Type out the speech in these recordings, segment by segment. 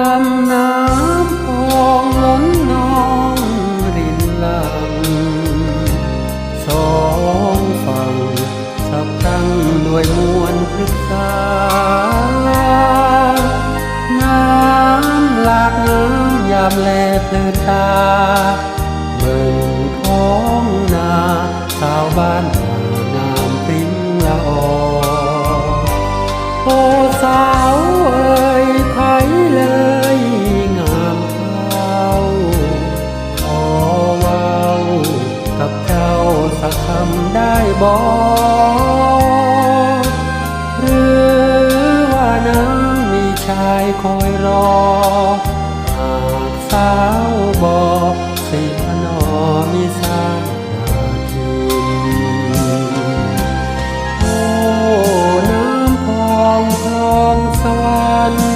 ลำน้ำคลองล้นนองรินลำสองฝั่งสับตั้งด้วยมวลพฤกษาน้ำหลากน้ำยามแลเพลินตาเมืองท้องนาสาวบ้านนาน้ำปริ้งละอโอซา ได้บ่หรือว่านั้นมีชายคอยรอ หากสาวบอกสิพนอมีสานาทีโอ้น้ำพองทองสวรรค์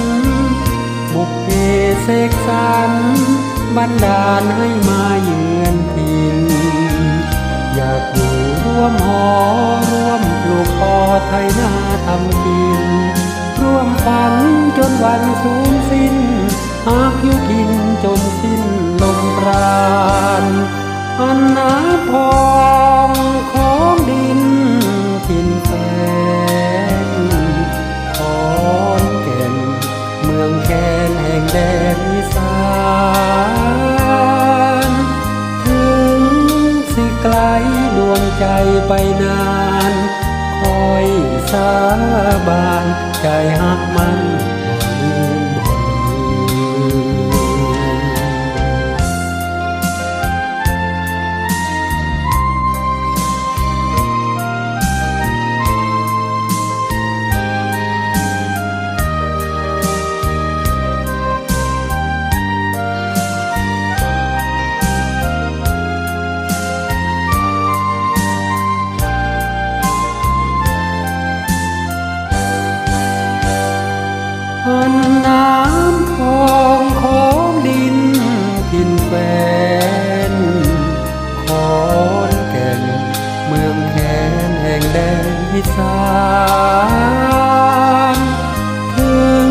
บุกเพเสกสรรบันดาลให้มาเยือนถิ่นอยากอยู่ ร่วมหอร่วมปลูกพอไทยนาทำกิน ร่วมฝันจนวันสูญสิ้น หากยู่กินจนสิ้นลมปราณอันนาพองของดินทินแฟนขอนแก่นเมืองแคนแห่งแดนอีสาน สิไกลดวงใจไปนาน คอยสาบานใจหักมันำทองของดินทินแฟนขอนแก่นเมืองแคนแห่งแดนอีสานถึง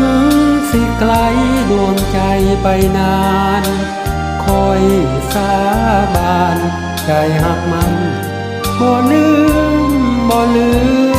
สิไกลดวงใจไปนานคอยสาบานใจหักมันบ่ลืมบ่ลืม